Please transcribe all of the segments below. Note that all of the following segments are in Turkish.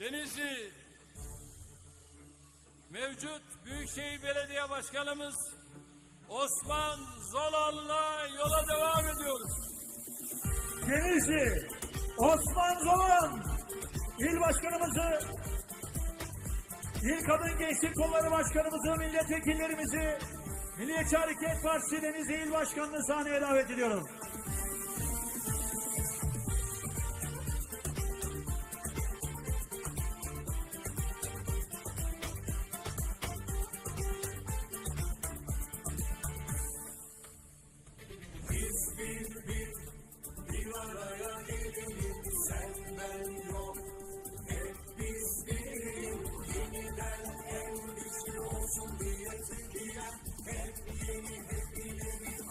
Denizli mevcut Büyükşehir Belediye Başkanımız Osman Zolal'la yola devam ediyoruz. Denizli, Osman Zolan, il başkanımızı, il kadın gençlik kolları başkanımızı, milletvekillerimizi, Milliyetçi Hareket Partisi Denizli İl Başkanı'nı sahneye davet ediyorum.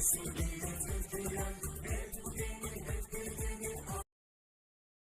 Music.